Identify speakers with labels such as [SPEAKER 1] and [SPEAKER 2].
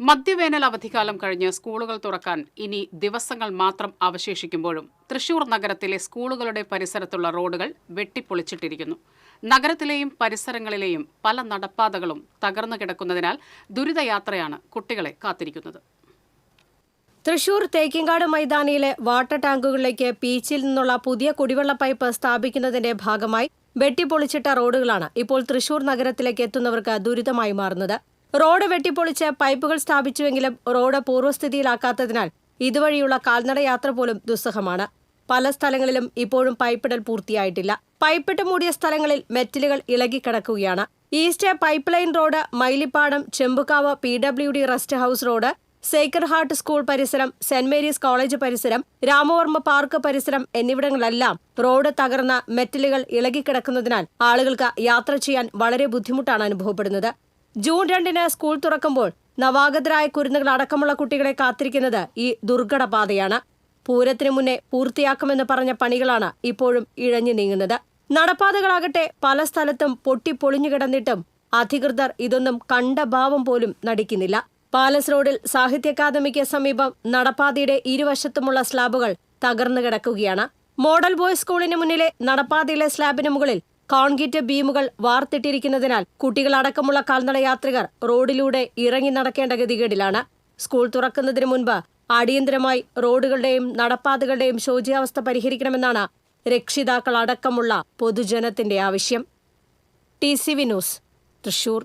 [SPEAKER 1] മധ്യവേനൽ അവധിക്കാലം കഴിഞ്ഞ് സ്കൂളുകൾ തുറക്കാൻ ഇനി ദിവസങ്ങൾ മാത്രം അവശേഷിക്കുമ്പോഴും തൃശൂർ നഗരത്തിലെ സ്കൂളുകളുടെ പരിസരത്തുള്ള റോഡുകൾ വെട്ടിപ്പൊളിച്ചിട്ടിരിക്കുന്നു. നഗരത്തിലെയും പരിസരങ്ങളിലെയും പല നടപ്പാതകളും തകർന്നു കിടക്കുന്നതിനാൽ ദുരിതയാത്രയാണ് കുട്ടികളെ കാത്തിരിക്കുന്നത്.
[SPEAKER 2] തൃശൂർ തേക്കിങ്കാട് മൈതാനിയിലെ വാട്ടർ ടാങ്കുകളിലേക്ക് പീച്ചിൽ നിന്നുള്ള പുതിയ കുടിവെള്ള പൈപ്പ് സ്ഥാപിക്കുന്നതിന്റെ ഭാഗമായി വെട്ടിപ്പൊളിച്ചിട്ട റോഡുകളാണ് ഇപ്പോൾ തൃശൂർ നഗരത്തിലേക്ക് എത്തുന്നവർക്ക് ദുരിതമായി മാറുന്നത്. റോഡ് വെട്ടിപ്പൊളിച്ച് പൈപ്പുകൾ സ്ഥാപിച്ചുവെങ്കിലും റോഡ് പൂർവസ്ഥിതിയിലാക്കാത്തതിനാൽ ഇതുവഴിയുള്ള കാൽനടയാത്ര പോലും ദുസ്സഹമാണ്. പല സ്ഥലങ്ങളിലും ഇപ്പോഴും പൈപ്പിടൽ പൂർത്തിയായിട്ടില്ല. പൈപ്പിട്ട് മൂടിയ സ്ഥലങ്ങളിൽ മെറ്റലുകൾ ഇളകിക്കിടക്കുകയാണ്. East pipe line road Mylippadam Chembukkavu P W D rest house road sacred heart school പരിസരം സെന്റ് മേരീസ് കോളേജ് പരിസരം രാമവർമ്മ പാർക്ക് പരിസരം എന്നിവിടങ്ങളെല്ലാം റോഡ് തകർന്ന മെറ്റലുകൾ ഇളകിക്കിടക്കുന്നതിനാൽ ആളുകൾക്ക് യാത്ര ചെയ്യാൻ വളരെ ബുദ്ധിമുട്ടാണ് അനുഭവപ്പെടുന്നത്. ജൂൺ രണ്ടിന് സ്കൂൾ തുറക്കുമ്പോൾ നവാഗതരായ കുരുന്നുകൾ അടക്കമുള്ള കുട്ടികളെ കാത്തിരിക്കുന്നത് ഈ ദുർഘടപാതയാണ് പൂരത്തിനു മുന്നേ പൂർത്തിയാക്കുമെന്ന് പറഞ്ഞ പണികളാണ് ഇപ്പോഴും ഇഴഞ്ഞു നീങ്ങുന്നത്. നടപ്പാതകളാകട്ടെ പല സ്ഥലത്തും പൊട്ടിപ്പൊളിഞ്ഞു കിടന്നിട്ടും അധികൃതർ ഇതൊന്നും കണ്ട ഭാവം പോലും നടിക്കുന്നില്ല. പാലസ് റോഡിൽ സാഹിത്യ അക്കാദമിക്ക് സമീപം നടപ്പാതയുടെ ഇരുവശത്തുമുള്ള സ്ലാബുകൾ തകർന്നു കിടക്കുകയാണ്. മോഡൽ ബോയ്സ് സ്കൂളിന് മുന്നിലെ നടപ്പാതയിലെ സ്ലാബിന് മുകളിൽ കോൺക്രീറ്റ് ബീമുകൾ വാർത്തിട്ടിരിക്കുന്നതിനാൽ കുട്ടികളടക്കമുള്ള കാൽനട യാത്രികർ റോഡിലൂടെ ഇറങ്ങി നടക്കേണ്ട ഗതികേടിലാണ്. സ്കൂൾ തുറക്കുന്നതിന് മുൻപ് അടിയന്തരമായി റോഡുകളുടെയും നടപ്പാതകളുടെയും ശോചിയാവസ്ഥ പരിഹരിക്കണമെന്നാണ് രക്ഷിതാക്കൾ അടക്കമുള്ള പൊതുജനത്തിന്റെ ആവശ്യം. T C V news Thrissur.